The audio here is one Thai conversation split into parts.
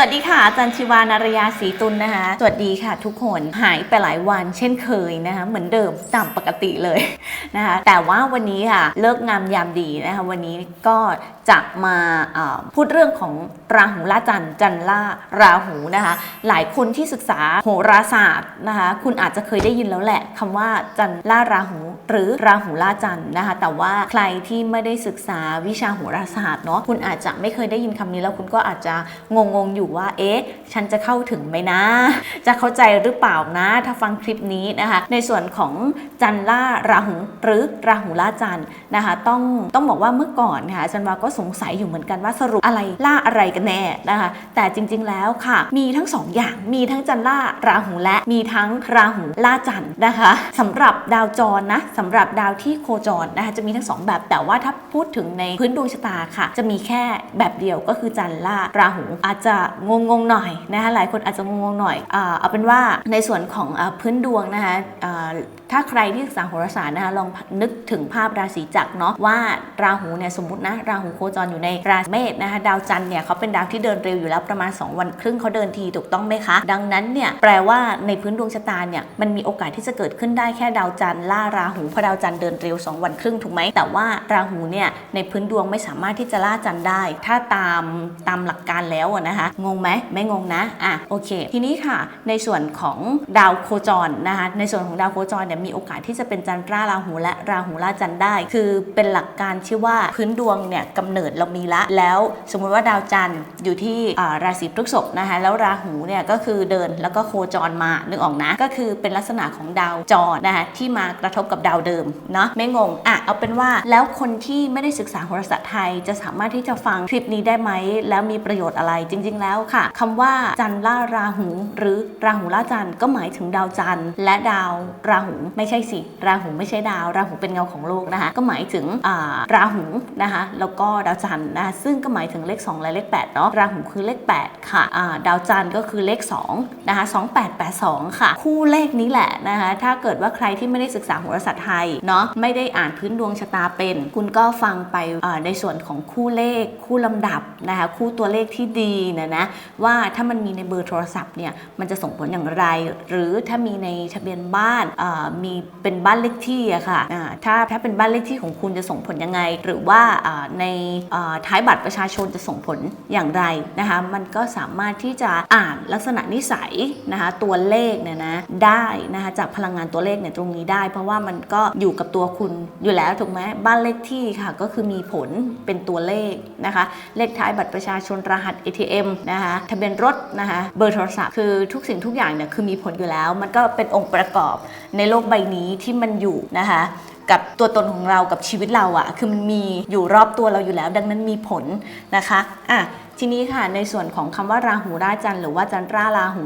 วัสดีค่ะอาจันชิวานารยาศรีตุลนะคะ สวัสดีค่ะ ทุกคนหายไปหลายวันเช่นเคยนะคะเหมือนเดิมตามปกติเลยนะคะแต่ว่าวันนี้ค่ะเลิกงามยามดีนะคะวันนี้ก็จะมาพูดเรื่องของราหูล่าจันจันล่าราหูนะคะหลายคนที่ศึกษาโหราศาสตร์นะคะคุณอาจจะเคยได้ยินแล้วแหละคำว่าจันล่าราหู หรือราหูล่าจันนะคะแต่ว่าใครที่ไม่ได้ศึกษาวิชาโหราศาสตร์เนาะคุณอาจจะไม่เคยได้ยินคำนี้แล้วคุณก็อาจจะงงๆอยู่ว่า เอ๊ะ ฉันจะเข้าถึงไหมนะ จะเข้าใจหรือเปล่านะ ถ้าฟังคลิปนี้นะคะ ในส่วนของจันล่าราหูหรือราหูล่าจันนะคะ ต้องต้องบอกว่าเมื่อก่อนค่ะอาจันวาก็สงสัยอยู่เหมือนกันว่าสรุปอะไรล่าอะไรกันแน่นะคะ แต่จริง ๆ แล้วค่ะ มีทั้งสองอย่างมีทั้งจันล่าราหูและมีทั้งราหูล่าจันนะคะสำหรับดาวจรนะสำหรับดาวที่โคจรนะคะจะมีทั้งสองแบบแต่ว่าถ้าพูดถึงในพื้นดวงชะตาค่ะ จะมีแค่แบบเดียวก็คือจันล่าราหูอาจจะงงงหน่อยนะคะหลายคนอาจจะงงงหน่อยอเอาเป็นว่าในส่วนของอพื้นดวงนะคะ ถ้าใครที่ศึกษาโหราศาสตร์นะคะลองนึกถึงภาพราศีจักรเนาะว่าราหูเนี่ยสมมตินะราหูโคจรอยู่ในราศีเมษนะคะดาวจันทร์เนี่ยเขาเป็นดาวที่เดินเร็วอยู่แล้วประมาณ 2 วันครึ่งเขาเดินทีถูกต้องไหมคะ ดังนั้นเนี่ยแปลว่าในพื้นดวงชะตาเนี่ยมันมีโอกาสที่จะเกิดขึ้นได้แค่ดาวจันทร์ล่าราหูเพราะดาวจันทร์เดินเร็ว 2 วันครึ่งถูกไหมแต่ว่าราหูเนี่ยในพื้นดวงไม่สามารถที่จะล่าจันทร์ได้ ถ้าตามตามหลักการแล้วนะคะงงไหมไม่งงนะอะโอเค ทีนี้ค่ะ ในส่วนของดาวโคจรนะคะในส่วนของดาวโคจรเนี่ยมีโอกาสที่จะเป็นจันทราราหูและราหูล่าจันได้ คือเป็นหลักการที่ว่าพื้นดวงเนี่ยกำเนิดเรามีละ แล้วสมมุติว่าดาวจันทร์อยู่ที่ราศีพฤษภนะคะแล้วราหูเนี่ยก็คือเดินแล้วก็โคจรมานึกออกนะ ก็คือเป็นลักษณะของดาวจรนะคะที่มากระทบกับดาวเดิมเนาะไม่งงอะเอาเป็นว่าแล้วคนที่ไม่ได้ศึกษาโหราศาสตร์ไทยจะสามารถที่จะฟังคลิปนี้ได้ไหม แล้วมีประโยชน์อะไรจริง ๆ แล้วค่ะคำว่าจันทร์ล่าราหู หรือราหูล่าจันทร์ก็หมายถึงดาวจันทร์และดาวราหูไม่ใช่สิ ราหูไม่ใช่ดาว ราหูเป็นเงาของโลกนะคะ ก็หมายถึงราหูนะคะ แล้วก็ดาวจันทร์นะคะซึ่งก็หมายถึงเลข 2 และเลข8เนาะ ราหูคือเลข 8 ค่ะดาวจันทร์ก็คือเลข2นะคะ2882 ค่ะ คู่เลขนี้แหละนะคะ ถ้าเกิดว่าใครที่ไม่ได้ศึกษาโหราศาสตร์ไทยเนาะ ไม่ได้อ่านพื้นดวงชะตาเป็น คุณก็ฟังไปในส่วนของคู่เลข คู่ลำดับนะคะ คู่ตัวเลขที่ดีนะนะ ว่าถ้ามันมีในเบอร์โทรศัพท์เนี่ย มันจะส่งผลอย่างไร หรือถ้ามีในทะเบียนบ้านมีเป็นบ้านเลขที่อะค่ะถ้าถ้าเป็นบ้านเลขที่ของคุณจะส่งผลยังไง หรือว่าในท้ายบัตรประชาชนจะส่งผลอย่างไรนะคะมันก็สามารถที่จะอ่านลักษณะนิสัยนะคะตัวเลขเนี่ยนะได้นะคะจากพลังงานตัวเลขเนี่ยตรงนี้ได้ เพราะว่ามันก็อยู่กับตัวคุณอยู่แล้วถูกไหมบ้านเลขที่ค่ะก็คือมีผลเป็นตัวเลขนะคะเลขท้ายบัตรประชาชนรหัส ATM นะคะทะเบียนรถนะคะเบอร์โทรศัพท์คือทุกสิ่งทุกอย่างเนี่ยคือมีผลอยู่แล้ว มันก็เป็นองค์ประกอบในโลกใบนี้ที่มันอยู่นะคะกับตัวตนของเรากับชีวิตเราอะคือมันมีอยู่รอบตัวเราอยู่แล้ว ดังนั้นมีผลนะคะอะทีนี้ค่ะในส่วนของคำว่าราหูราจันหรือว่าจันทราราหู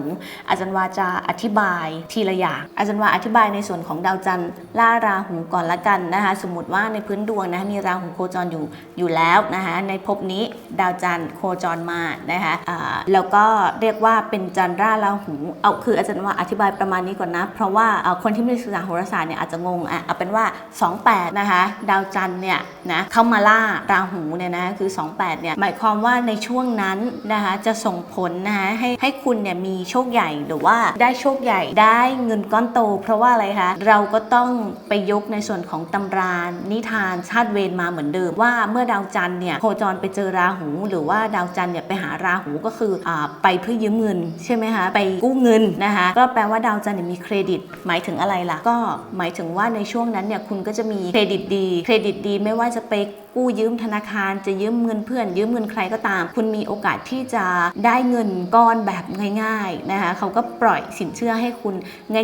อาจารย์วาจะอธิบายทีละอย่างอาจารย์วาอธิบายในส่วนของดาวจันทร์ล่าราหูก่อนละกันนะคะ สมมติว่าในพื้นดวงนะคะมีราหูโคจรอยู่อยู่แล้วนะคะในภพนี้ดาวจันทร์โคจรมานะคะอ่าแล้วก็เรียกว่าเป็นจันทราราหูเอาคืออาจารย์วาอธิบายประมาณนี้ก่อนนะ เพราะว่าคนที่ไม่ได้ศึกษาโหราศาสตร์เนี่ยอาจจะงงอะเอาเป็นว่า 28 นะคะ ดาวจันทร์เนี่ยนะเข้ามาล่าราหูเนี่ยนะคือ 28 เนี่ยหมายความว่าในช่วงนั้นนะคะจะส่งผลนะคะให้ให้คุณเนี่ยมีโชคใหญ่หรือว่าได้โชคใหญ่ได้เงินก้อนโต เพราะว่าอะไรคะเราก็ต้องไปยกในส่วนของตำรานิทานชาติเวรมาเหมือนเดิมว่าเมื่อดาวจันทร์เนี่ยโคจรไปเจอราหู หรือว่าดาวจันทร์เนี่ยไปหาราหูก็คืออไปเพื่อยืมเงินใช่ไหมคะไปกู้เงินนะคะก็แปลว่าดาวจันทร์เนี่ยมีเครดิต หมายถึงอะไรล่ะ ก็หมายถึงว่าในช่วงนั้นเนี่ยคุณก็จะมีเครดิตดี เครดิตดีไม่ว่าจะไป กู้ยืมธนาคารจะยืมเงินเพื่อน ยืมเงินใครก็ตาม คุณมีโอกาสที่จะได้เงินก้อนแบบง่ายๆนะคะเขาก็ปล่อยสินเชื่อให้คุณ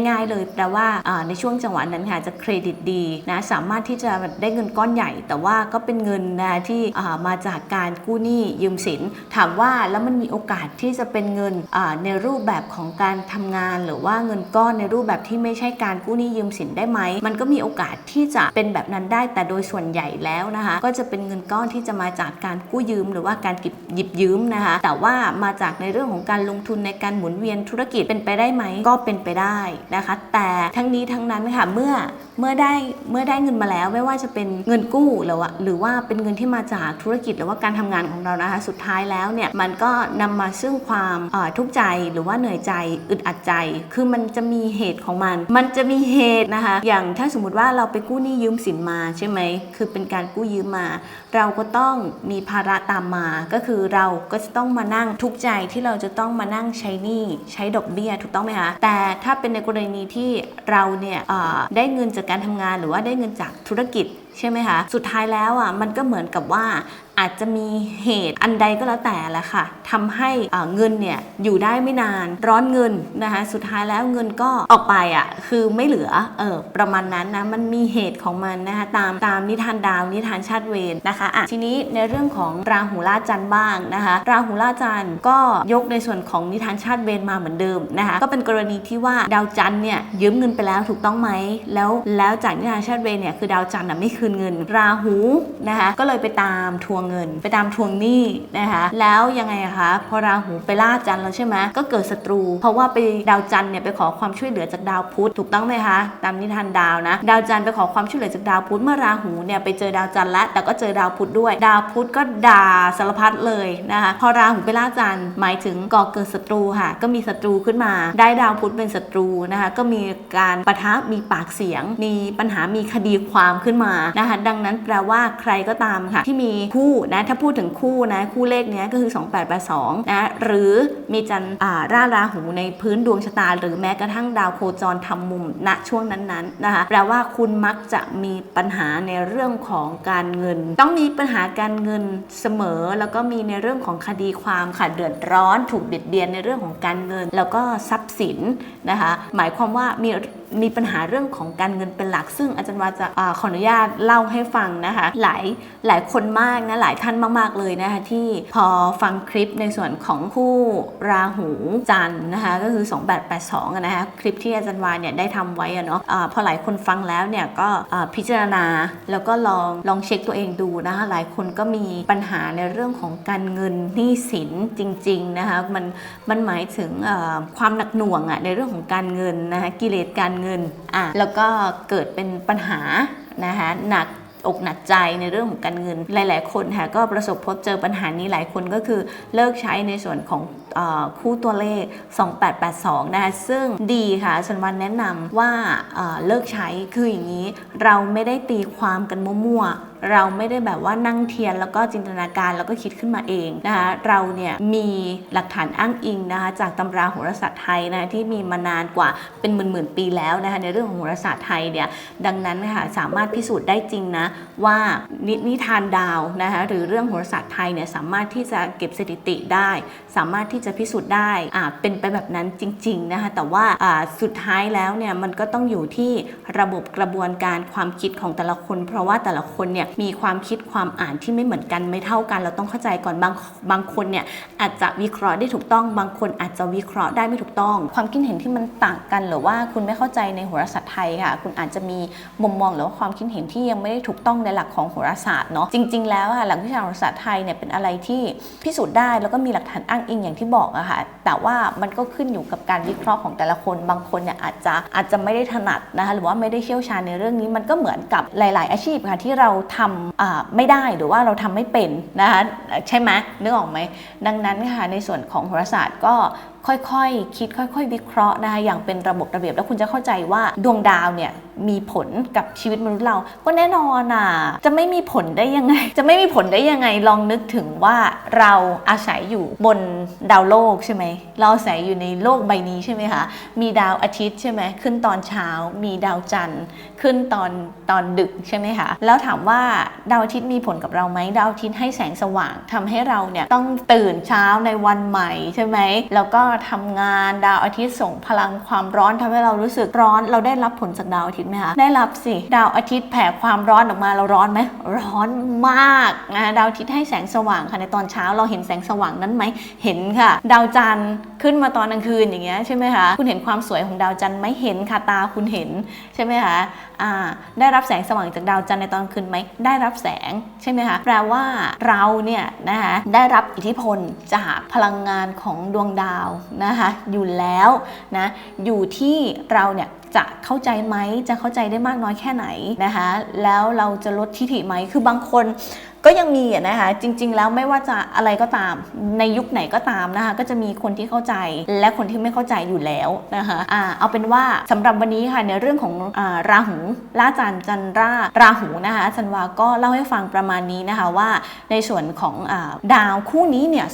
ง่ายๆ เลยแปลว่าในช่วงจังหวะนั้นค่ะจะเครดิตดีนะสามารถที่จะได้เงินก้อนใหญ่ แต่ว่าก็เป็นเงินนะที่มาจากการกู้หนี้ยืมสิน ถามว่าแล้วมันมีโอกาสที่จะเป็นเงินในรูปแบบของการทำงาน หรือว่าเงินก้อนในรูปแบบที่ไม่ใช่การกู้หนี้ยืมสินได้ไหมมันก็มีโอกาสที่จะเป็นแบบนั้นได้แต่โดยส่วนใหญ่แล้วนะคะก็จะจะเป็นเงินก้อนที่จะมาจากการกู้ยืม หรือว่าการกิบหยิบยืมนะคะ แต่ว่ามาจากในเรื่องของการลงทุนในการหมุนเวียนธุรกิจเป็นไปได้ไหมก็เป็นไปได้นะคะ แต่ทั้งนี้ทั้งนั้นค่ะเมื่อเมื่อได้เมื่อได้เงินมาแล้วไม่ว่าจะเป็นเงินกู้หรือว่าหรือว่าเป็นเงินที่มาจากธุรกิจหรือว่าการทำงานของเรานะคะ สุดท้ายแล้วเนี่ยมันก็นำมาซึ่งความทุกข์ใจหรือว่าเหนื่อยใจอึดอัดใจ คือมันจะมีเหตุของมัน มันจะมีเหตุนะคะ อย่างถ้าสมมติว่าเราไปกู้หนี้ยืมสินมาใช่ไหมคือเป็นการกู้ยืมมาเราก็ต้องมีภาระตามมา ก็คือเราก็จะต้องมานั่งทุกใจที่เราจะต้องมานั่งใช้หนี้ใช้ดอกเบี้ยถูกต้องไหมคะแต่ถ้าเป็นในกรณีที่เราเนี่ยได้เงินจากการทำงานหรือว่าได้เงินจากธุรกิจใช่ไหมคะ สุดท้ายแล้วอะมันก็เหมือนกับว่า อาจจะมีเหตุอันใดก็แล้วแต่แหละค่ะทำให้เงินเนี่ยอยู่ได้ไม่นานร้อนเงินนะคะสุดท้ายแล้วเงินก็ออกไปอะคือไม่เหลือเออประมาณนั้นนะมันมีเหตุของมันนะคะตามตามนิทานดาวนิทานชาติเวรนะคะอะทีนี้ในเรื่องของราหูล่าจันบ้างนะคะราหูล่าจันก็ยกในส่วนของนิทานชาติเวรมาเหมือนเดิมนะคะก็เป็นกรณีที่ว่าดาวจันเนี่ยยืมเงินไปแล้วถูกต้องไหมแล้วแล้วจากนิทานชาติเวรเนี่ยคือดาวจันน่ะไม่คืนเงินราหูนะคะก็เลยไปตามทวงเงิน ไปตามทวงหนี้นะคะแล้วยังไงคะพอราหูไปล่าจันทร์แล้วใช่ไหมก็เกิดศัตรู เพราะว่าไปดาวจันทร์เนี่ยไปขอความช่วยเหลือจากดาวพุธถูกต้องไหมคะตามนิทานดาวนะ ดาวจันทร์ไปขอความช่วยเหลือจากดาวพุธเมื่อราหูเนี่ยไปเจอดาวจันทร์แล้วแต่ก็เจอดาวพุธด้วย ดาวพุธก็ด่าสารพัดเลยนะคะพอราหูไปล่าจันทร์หมายถึงก่อเกิดศัตรูค่ะ ก็มีศัตรูขึ้นมา ได้ดาวพุธเป็นศัตรูนะคะก็มีการปะทะมีปากเสียง มีปัญหามีคดีความขึ้นมานะคะดังนั้นแปลว่าใครก็ตามค่ะ ที่มีคู่นะถ้าพูดถึงคู่นะคู่เลขเนี้ยก็คือ 2882นะหรือมีจันทร์อ่าราราหูในพื้นดวงชะตา หรือแม้กระทั่งดาวโคจรทำมุมณช่วงนั้นๆนะคะแปลว่าคุณมักจะมีปัญหาในเรื่องของการเงิน ต้องมีปัญหาการเงินเสมอ แล้วก็มีในเรื่องของคดีความค่ะเดือดร้อน ถูกเบียดเบียนในเรื่องของการเงิน แล้วก็ทรัพย์สินนะคะหมายความว่ามี มีปัญหาเรื่องของการเงินเป็นหลัก ซึ่งอาจารย์วาจะอขออนุญาตเล่าให้ฟังนะคะหลายหลายคนมากนะหลายท่านมากๆเลยนะคะที่พอฟังคลิปในส่วนของคู่ราหูจันนะคะก็คือ 2882อะนะคะคลิปที่อาจารย์วาเนี่ยได้ทำไว้อะเนาะอาพอหลายคนฟังแล้วเนี่ยก็พิจารณาแล้วก็ลองลองเช็คตัวเองดูนะคะหลายคนก็มีปัญหาในเรื่องของการเงินหนี้สินจริงๆนะคะมันมันหมายถึงความหนักหน่วงอะในเรื่องของการเงินนะคะกิเลสการเงินอะแล้วก็เกิดเป็นปัญหานะคะหนักอกหนักใจในเรื่องของการเงินหลาย ๆ คนค่ะก็ประสบพบเจอปัญหานี้หลายคนก็คือเลิกใช้ในส่วนของเออคู่ตัวเลข 2882 นะคะซึ่งดีค่ะสันวันแนะนำว่าเอ่อเลิกใช้คืออย่างนี้ เราไม่ได้ตีความกันมั่วๆ เราไม่ได้แบบว่านั่งเทียนแล้วก็จินตนาการแล้วก็คิดขึ้นมาเองนะคะเราเนี่ยมีหลักฐานอ้างอิงนะคะจากตำราโหราศาสตร์ไทยนะที่มีมานานกว่าเป็นหมื่นๆปีแล้วนะคะในเรื่องของโหราศาสตร์ไทยเนี่ยดังนั้นค่ะสามารถพิสูจน์ได้จริงนะว่านินทานดาวนะคะหรือเรื่องโหราศาสตร์ไทยเนี่ยสามารถที่จะเก็บสถิติได้ สามารถที่จะพิสูจน์ได้อ่าเป็นไปแบบนั้นจริงๆนะคะแต่ว่าอ่าสุดท้ายแล้วเนี่ยมันก็ต้องอยู่ที่ระบบกระบวนการความคิดของแต่ละคน เพราะว่าแต่ละคนเนี่ยมีความคิดความอ่านที่ไม่เหมือนกันไม่เท่ากัน เราต้องเข้าใจก่อนบางบางคนเนี่ยอาจจะวิเคราะห์ได้ถูกต้อง บางคนอาจจะวิเคราะห์ได้ไม่ถูกต้อง ความคิดเห็นที่มันต่างกันหรือว่าคุณไม่เข้าใจในโหราศาสตร์ไทยค่ะ คุณอาจจะมีมุมมองหรือว่าความคิดเห็นที่ยังไม่ได้ถูกต้องในหลักของโหราศาสตร์เนาะจริง ๆ แล้วค่ะหลักวิชาโหราศาสตร์ไทยเนี่ยเป็นอะไรที่พิสูจน์ได้แล้วก็มีหลักฐานอ้างอิงอย่างที่บอกอะค่ะแต่ว่ามันก็ขึ้นอยู่กับการวิเคราะห์ของแต่ละคน บางคนเนี่ยอาจจะอาจจะไม่ได้ถนัดนะคะหรือว่าไม่ได้เชี่ยวชาญในเรื่องนี้มันก็เหมือนกับหลาย ๆ อาชีพค่ะที่เราทำไม่ได้หรือว่าเราทำไม่เป็นนะคะใช่ไหมนึกออกไหมดังนั้นค่ะในส่วนของโหราศาสตร์ก็ค่อยๆคิดค่อย ๆ วิเคราะห์นะคะอย่างเป็นระบบระเบียบ แล้วคุณจะเข้าใจว่าดวงดาวเนี่ยมีผลกับชีวิตมนุษย์เรา ก็แน่นอนอะจะไม่มีผลได้ยังไง จะไม่มีผลได้ยังไงลองนึกถึงว่าเราอาศัยอยู่บนดาวโลกใช่ไหมเราอาศัยอยู่ในโลกใบนี้ใช่ไหมคะมีดาวอาทิตย์ใช่ไหมขึ้นตอนเช้า มีดาวจันทร์ ขึ้นตอนตอนดึกใช่ไหมคะแล้วถามว่าดาวอาทิตย์มีผลกับเราไหมดาวอาทิตย์ให้แสงสว่างทำให้เราเนี่ยต้องตื่นเช้าในวันใหม่ใช่ไหมแล้วก็ทำงานดาวอาทิตย์ส่งพลังความร้อนทำให้เรารู้สึกร้อน เราได้รับผลจากดาวอาทิตย์ไหมคะได้รับสิดาวอาทิตย์แผ่ความร้อนออกมาเราร้อนไหมร้อนมากนะดาวอาทิตย์ให้แสงสว่างค่ะในตอนเช้าเราเห็นแสงสว่างนั้นไหมเห็นค่ะ ดาวจันทร์ขึ้นมาตอนกลางคืนอย่างเงี้ยใช่ไหมคะคุณเห็นความสวยของดาวจันทร์ไหมเห็นค่ะตาคุณเห็นใช่ไหมคะอ่าได้รับแสงสว่างจากดาวจันทร์ในตอนคืนไหมได้รับแสงใช่ไหมคะแปลว่าเราเนี่ยนะคะได้รับอิทธิพลจากพลังงานของดวงดาวนะคะอยู่แล้วนะอยู่ที่เราเนี่ย จะเข้าใจไหมจะเข้าใจได้มากน้อยแค่ไหนนะคะแล้วเราจะลดทิฐิไหมคือบางคนก็ยังมีนะคะจริง ๆ แล้วไม่ว่าจะอะไรก็ตาม ในยุคไหนก็ตามนะคะก็จะมีคนที่เข้าใจและคนที่ไม่เข้าใจอยู่แล้วนะคะอ่าเอาเป็นว่าสำหรับวันนี้ค่ะในเรื่องของอราหูล่าจันทร์จันราราหูนะคะจันวาก็เล่าให้ฟังประมาณนี้นะคะว่าในส่วนของอดาวคู่นี้เนี่ย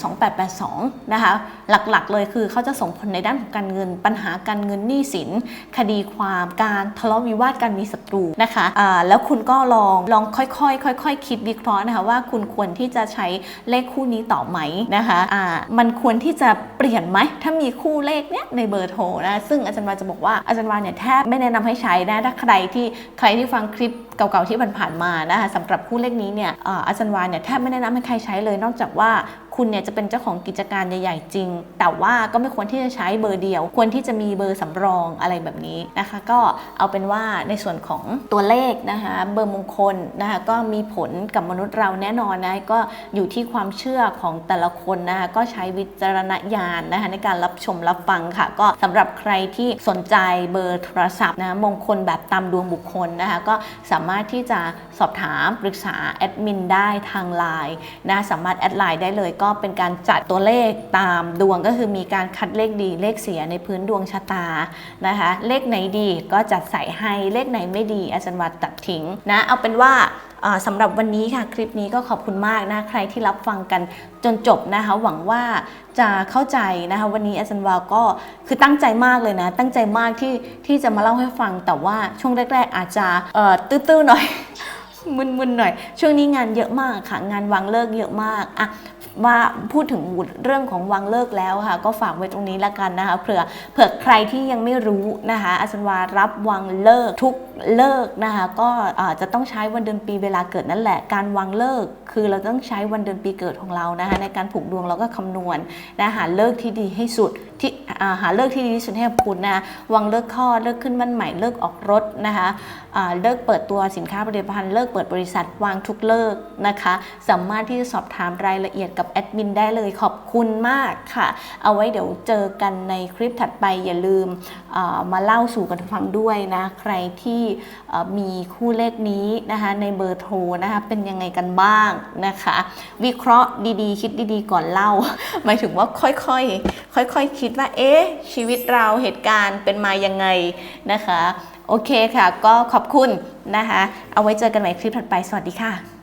2882นะคะหลักๆ เลยคือเขาจะส่งผลในด้านของการเงินปัญหาการเงินหนี้สิน คดีความการทะเลาะวิวาทการมีศัตรูนะคะอ่าแล้วคุณก็ลองลองค่อยๆค่อยๆคิดวิเคราะห์นะคะว่าคุณควรที่จะใช้เลขคู่นี้ต่อไหมนะคะอ่ามันควรที่จะเปลี่ยนไหมถ้ามีคู่เลขเนี้ยในเบอร์โทรนะซึ่งอาจารย์วาจะบอกว่าอาจารย์วาเนี่ยแทบไม่แนะนำให้ใช้นะถ้าใครที่ใครที่ฟังคลิปเก่าๆที่ผ่านๆมานะคะสำหรับคู่เลขนี้เนี่ยอาจารย์วาเนี่ยแทบไม่แนะนำให้ใครใช้เลยนอกจากว่า คุณเนี่ยจะเป็นเจ้าของกิจการใหญ่ๆจริง แต่ว่าก็ไม่ควรที่จะใช้เบอร์เดียว ควรที่จะมีเบอร์สำรองอะไรแบบนี้นะคะ ก็เอาเป็นว่าในส่วนของตัวเลขนะคะเบอร์มงคลนะคะก็มีผลกับมนุษย์เราแน่นอนนะก็อยู่ที่ความเชื่อของแต่ละคนนะคะก็ใช้วิจารณญาณนะคะในการรับชมรับฟังค่ะ ก็สำหรับใครที่สนใจเบอร์โทรศัพท์นะมงคลแบบตามดวงบุคคลนะคะก็สามารถที่จะสอบถามปรึกษาแอดมินได้ทางไลน์นะสามารถแอดไลน์ได้เลยก็็เป็นการจัดตัวเลขตามดวงก็คือมีการคัดเลขดีเลขเสียในพื้นดวงชะตานะคะ เลขไหนดีก็จัดใส่ให้เลขไหนไม่ดี อาจารย์วัดตัดทิ้งนะเอาเป็นว่าสำหรับวันนี้ค่ะคลิปนี้ก็ขอบคุณมากนะใครที่รับฟังกันจนจบนะคะ หวังว่าจะเข้าใจนะคะวันนี้อาจารย์วาวก็คือตั้งใจมากเลยนะ ตั้งใจมากที่ที่จะมาเล่าให้ฟังแต่ว่าช่วงแรก ๆ อาจจะตื้อๆหน่อย มึนๆหน่อย ช่วงนี้งานเยอะมากค่ะ งานวางเลิกเยอะมากอะว่าพูดถึงเรื่องของวางเลิกแล้วค่ะ ก็ฝากไว้ตรงนี้ละกันนะคะเผื่อเผื่อใครที่ยังไม่รู้นะคะอาจารย์วารับวางเลิกทุกเลิกนะคะก็จะต้องใช้วันเดือนปีเวลาเกิดนั่นแหละ การวางเลิกคือเราต้องใช้วันเดือนปีเกิดของเรานะคะในการผูกดวงเราก็คำนวณนะหาเลิกที่ดีให้สุดที่หาเลิกที่ดีที่สุดให้กับคุณนะะวางเลิกข้อเลิกขึ้นบ้านใหม่เลิกออกรถนะคะเลิกเปิดตัวสินค้าผลิตภัณฑ์เลิกเปิดบริษัทวางทุกเลิกนะคะ สามารถที่จะสอบถามรายละเอียดกับแอดมินได้เลยขอบคุณมากค่ะ เอาไว้เดี๋ยวเจอกันในคลิปถัดไปอย่าลืมมาเล่าสู่กันฟังด้วยนะ ใครที่มีคู่เลขนี้นะคะในเบอร์โทรนะคะเป็นยังไงกันบ้างนะคะ วิเคราะห์ดีๆ คิดดีๆ ก่อนเล่า หมายถึงว่าค่อยๆค่อยๆคิดว่าเอ๊ะชีวิตเราเหตุการณ์เป็นมายังไงนะคะ โอเคค่ะ ก็ขอบคุณ นะคะ เอาไว้เจอกันใหม่คลิปถัดไป สวัสดีค่ะ